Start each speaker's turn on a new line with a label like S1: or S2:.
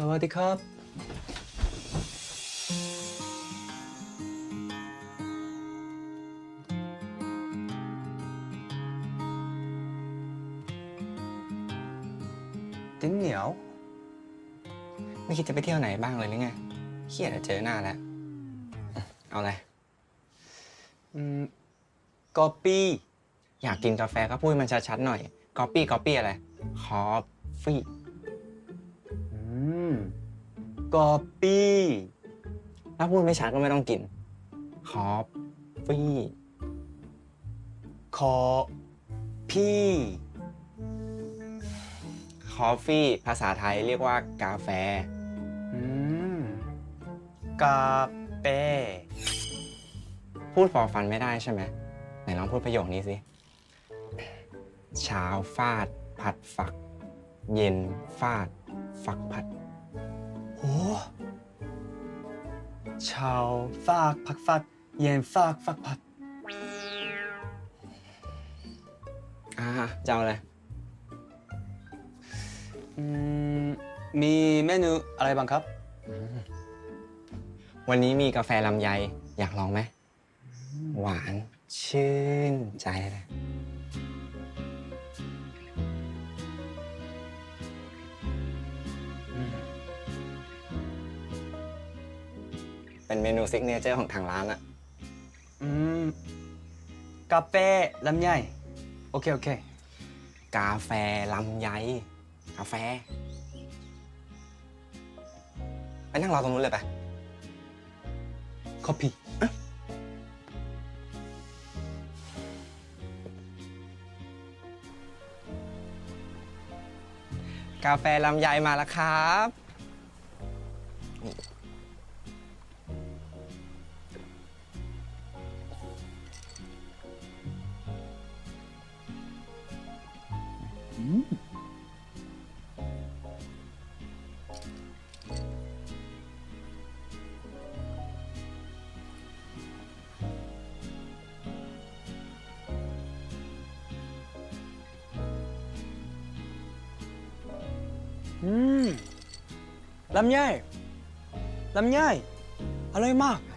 S1: สวัสดีครับ ติ้งเหนียว
S2: ไม่คิดจะไปเที่ยวไหนบ้างเลยหรือไงเครียดอะเจอหน้าแล้ว เอาอะไร
S1: อืมกอปี้
S2: อยากกินกาแฟก็พูดให้มันชัดๆหน่อยกอปี้กอปี้อะไร คอฟฟี่
S1: มกอปี้
S2: ถ้าพูดไม่ชัดก็ไม่ต้องกิน คอฟฟี่
S1: คอพี่
S2: คอฟฟี่ ภาษาไทยเรียกว่ากาแฟ
S1: อืมกาเป้
S2: พูดฟอฟันไม่ได้ใช่ไหมไหนลองพูดประโยคนี้สิ เช้าฟาด ผัดฝัก เย็นฟาด ฝักผัด
S1: ช้าฟากผักฟัดเย็นฟากฟักผัด
S2: อ่าจะเอาอะไร
S1: อืมมีเมนูอะไรบ้างครับ
S2: วันนี้มีกาแฟลำไย อยากลองไหม หวาน ชื่นใจเลย เป็นเมนูซิกเนเจอร์ของทางร้านอะ
S1: อืมกาแฟลำไยโอเค โอเค
S2: กาแฟลำไยกาแฟ ไปนั่งรอตรงนู้นเลยไป
S1: คอปี้
S2: กาแฟลำไยมาแล้วครับ นี่
S1: อืมลำไยลำ